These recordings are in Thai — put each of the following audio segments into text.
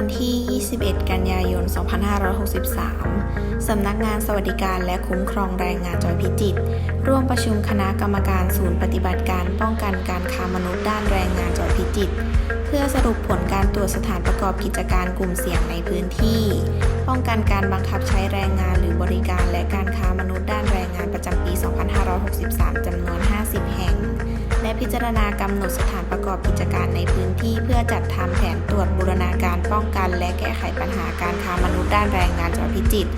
ันที่ 21 กันยายน 2563 สำนักงานสวัสดิการและคุ้มครองแรงงานจังหวัดพิจิตร ร่วมประชุมคณะกรรมการศูนย์ปฏิบัติการป้องกันการค้ามนุษย์ด้านแรงงานจังหวัดพิจิตร เพื่อสรุปผลการตรวจสถานประกอบกิจการกลุ่มเสี่ยงในพื้นที่ ป้องกันการบังคับใช้แรงงานหรือบริการและการค้ามนุษย์ด้านแรงงานประจำปี 2563 พิจารณากำหนดสถานประกอบกิจการในพื้นที่ เพื่อจัดทำแผนตรวจบูรณาการป้องกัน และแก้ไขปัญหาการค้ามนุษย์ด้านแรงงานจังหวัดพิจิตร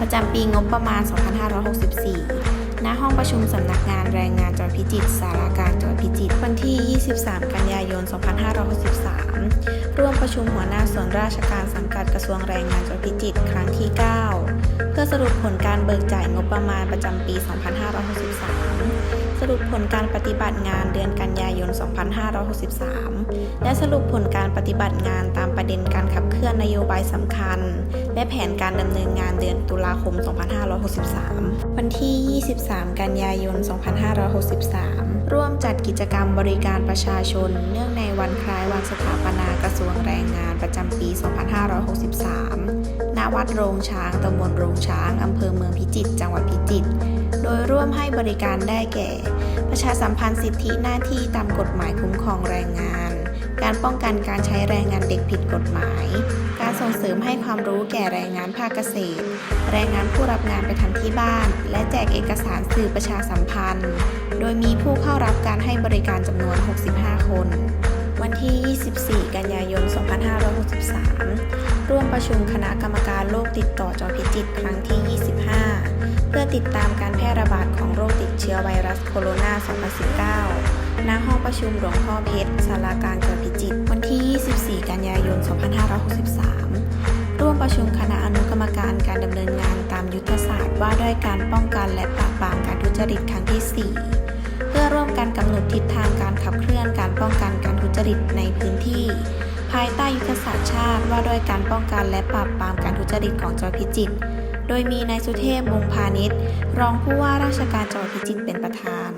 ประจำปีงบประมาณ 2564 ณ ห้องประชุมสำนักงานแรงงานจังหวัดพิจิตรสาราการจังหวัดพิจิตรวันที่ 23 กันยายน 2563 ร่วมประชุมหัวหน้าส่วนราชการสังกัดกระทรวงแรงงานจังหวัดพิจิตรครั้งที่ 9 พื่อสรุปผลการเบิกจ่ายงบประมาณประจำปี 2563 สรุปผลการปฏิบัติงานเดือนกันยายน 2563 และสรุปผลการปฏิบัติงานตามประเด็นการขับเคลื่อนนโยบายสำคัญ และแผนการดำเนินงานเดือนตุลาคม 2563 วันที่ 23 กันยายน 2563 ร่วมจัดกิจกรรมบริการประชาชน เนื่องในวันคล้ายวันสถาปนากระทรวงแรงงานประจำปี 2563 วัดโรงช้างตำบลโรงช้างอำเภอเมืองพิจิตรจังหวัดพิจิตรโดยร่วมให้บริการได้แก่ ประชาสัมพันธ์สิทธิหน้าที่ตามกฎหมายคุ้มครองแรงงาน การป้องกันการใช้แรงงานเด็กผิดกฎหมาย การส่งเสริมให้ความรู้แก่แรงงานภาคเกษตร แรงงานผู้รับงานไปทำที่บ้าน และแจกเอกสารสื่อประชาสัมพันธ์ โดยมีผู้เข้ารับการให้บริการจำนวน 65 คน วันที่ 24 กันยายน 2563 ร่วมประชุมคณะกรรมการโรคติดต่อจอพิจิตรครั้งที่ 25 เพื่อติดตามการแพร่ระบาดของโรคติดเชื้อไวรัสโคโรนา 2019 ณ ห้องประชุมหลวงพ่อเพชรสารากลางจังหวัดพิจิตร วันที่ 24 กันยายน 2563 ร่วมประชุมคณะอนุกรรมการการดำเนินงานตามยุทธศาสตร์ว่าด้วยการป้องกันและปราบปรามการทุจริตครั้งที่ 4 เพื่อร่วมกันกำหนดทิศทางการขับเคลื่อนการป้องกันการ ริตในพื้นที่ ภายใต้ยุทธศาสตร์ชาติว่าด้วยการป้องกันและปราบปรามการทุจริตของจังหวัดพิจิตร โดยมีนายสุเทพวงพาณิชย์ รองผู้ว่าราชการจังหวัดพิจิตรเป็นประธาน